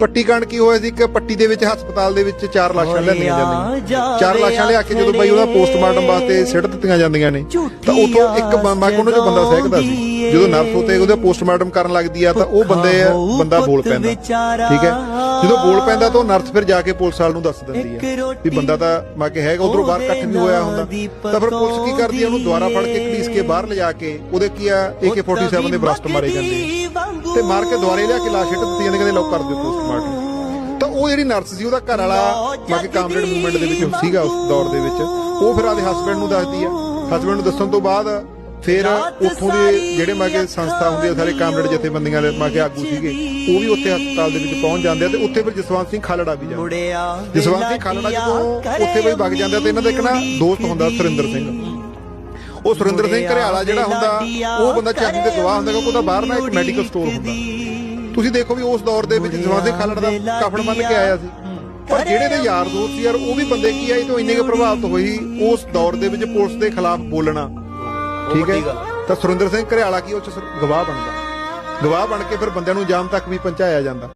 ਪੱਟੀ ਕਾਂਡ ਕੀ ਹੋਇਆ ਸੀ ਕਿ ਪੱਟੀ ਦੇ ਵਿੱਚ ਹਸਪਤਾਲ ਦੇ ਵਿੱਚ ਚਾਰ ਲਾਸ਼ਾਂ ਲਿਆਂਦੀਆਂ ਜਾਂਦੀਆਂ। ਚਾਰ ਲਾਸ਼ਾਂ ਲਿਆ ਕੇ ਜਦੋਂ ਬਈ ਉਹਦਾ ਪੋਸਟਮਾਰਟਮ ਵਾਸਤੇ ਸਿੱਟ ਦਿੱਤੀਆਂ ਜਾਂਦੀਆਂ ਨੇ ਤਾਂ ਉਥੋਂ ਇੱਕ ਬੰਦਾ ਉਹਨਾਂ ਚੋਂ ਬੰਦਾ ਸਹਿਕਦਾ ਸੀ। ਜਦੋਂ ਨਰਸ ਉਤੇ ਉਹਦਾ ਪੋਸਟਮਾਰਟਮ ਕਰਨ ਲੱਗਦੀ ਆ ਤਾਂ ਉਹ ਬੰਦੇ ਬੰਦਾ ਬੋਲ ਪੈਂਦਾ। ਠੀਕ ਹੈ? ਜਦੋਂ ਬੋਲ ਪੈਂਦਾ ਤਾਂ ਉਹ ਨਰਸ ਫਿਰ ਜਾ ਕੇ ਪੁਲਿਸ ਵਾਲ ਨੂੰ ਦੱਸ ਦਿੰਦੀ ਆ ਵੀ ਬੰਦਾ ਤਾਂ ਮੈਂ ਕਿ ਹੈਗਾ ਉਧਰੋਂ ਬਾਹਰ ਇਕੱਠ ਨਹੀਂ ਹੋਇਆ ਹੁੰਦਾ। ਤਾਂ ਫਿਰ ਪੁਲਿਸ ਕੀ ਕਰਦੀ ਆ ਉਹਨੂੰ ਦੁਬਾਰਾ ਫੜ ਕੇ ਘੜੀਸ ਕੇ ਬਾਹਰ ਲਿਜਾ ਕੇ ਉਹਦੇ ਕੀ ਆ AK47 ਦੇ ਬਰਸਟ ਮਾਰੇ ਜਾਂਦੇ ਆ। ਤੇ ਮਾਰ ਕੇ ਦੁਆਰੇ ਲਿਆ ਕੇ ਲਾਸ਼ ਇੱਟ ਦਿੱਤੀ ਜਾਂਦੀ ਕਹਿੰਦੇ ਲੋਕ ਕਰ ਦਿਓ ਪੋਸਟਮਾਰਟਮ ਤਾਂ ਉਹ ਜਿਹੜੀ ਨਰਸ ਸੀ ਉਹਦਾ ਘਰ ਵਾਲਾ ਬਾਕੀ ਕਾਮਰੇਡ ਮੂਵਮੈਂਟ ਦੇ ਵਿੱਚ ਸੀਗਾ ਉਸ ਦੌਰ ਦੇ ਵਿੱਚ। ਉਹ ਫਿਰ ਆਦੇ ਹਸਬੰਡ ਨੂੰ ਦੱਸਦੀ ਆ। ਹਸਬੰਡ ਨੂੰ ਦੱਸਣ ਤੋਂ ਬਾਅਦ ਫਿਰ ਉੱਥੋਂ ਦੇ ਜਿਹੜੇ ਮੈਂ ਕਿ ਸੰਸਥਾ ਹੁੰਦੀ ਆ ਸਾਰੇ ਕਾਮਰੇਡ ਜਥੇਬੰਦੀਆਂ ਦੇ ਮੈਂ ਕਿ ਆਗੂ ਸੀਗੇ ਉਹ ਵੀ ਉੱਥੇ ਹਸਪਤਾਲ ਦੇ ਵਿੱਚ ਪਹੁੰਚ ਜਾਂਦੇ ਆ ਤੇ ਉੱਥੇ ਫਿਰ ਜਸਵੰਤ ਸਿੰਘ ਖਾਲੜਾ ਵੀ ਜਾਂਦਾ। ਜਸਵੰਤ ਸਿੰਘ ਖਾਲੜਾ ਜਦੋਂ ਉੱਥੇ ਵੀ ਵਗ ਜਾਂਦੇ ਤੇ ਇਹਨਾਂ ਦਾ ਇੱਕ ਨਾ ਦੋਸਤ ਹੁੰਦਾ ਸੁਰਿੰਦਰ ਸਿੰਘ। ਉਹ ਸੁਰਿੰਦਰ ਸਿੰਘ ਘਰਿਆਲਾ ਜਿਹੜਾ ਹੁੰਦਾ ਉਹ ਬੰਦਾ ਚਾਬੀ ਦੇ ਗਵਾਹ ਹੁੰਦਾ ਕਿਉਂਕਿ ਉਹਦਾ ਬਾਹਰ ਨਾ ਇੱਕ ਮੈਡੀਕਲ ਸਟੋਰ ਹੁੰਦਾ। ਤੁਸੀਂ ਦੇਖੋ ਵੀ ਉਸ ਦੌਰ ਦੇ ਵਿੱਚ ਸਿੰਘ ਖਾਲੜਾ ਦਾ ਕਫਨ ਬੰਨ ਕੇ ਆਇਆ ਸੀ। ਪਰ ਜਿਹੜੇ ਦੇ ਯਾਰ ਦੋਸਤ ਯਾਰ ਉਹ ਵੀ ਬੰਦੇ ਕੀ ਆ ਇਹ ਤੋਂ ਇੰਨੇ ਕੁ ਪ੍ਰਭਾਵਿਤ ਹੋਈ ਉਸ ਦੌਰ ਦੇ ਵਿੱਚ ਪੁਲਿਸ ਦੇ ਖਿਲਾਫ ਬੋਲਣਾ। ਠੀਕ ਹੈ ਤਾਂ ਸੁਰਿੰਦਰ ਸਿੰਘ ਘਰਿਆਲਾ ਕੀ ਉਹ ਚ ਗਵਾਹ ਬਣਦਾ। ਗਵਾਹ ਬਣ ਕੇ ਫਿਰ ਬੰਦਿਆਂ ਨੂੰ ਜਾਮ ਤੱਕ ਵੀ ਪਹੁੰਚਾਇਆ ਜਾਂਦਾ।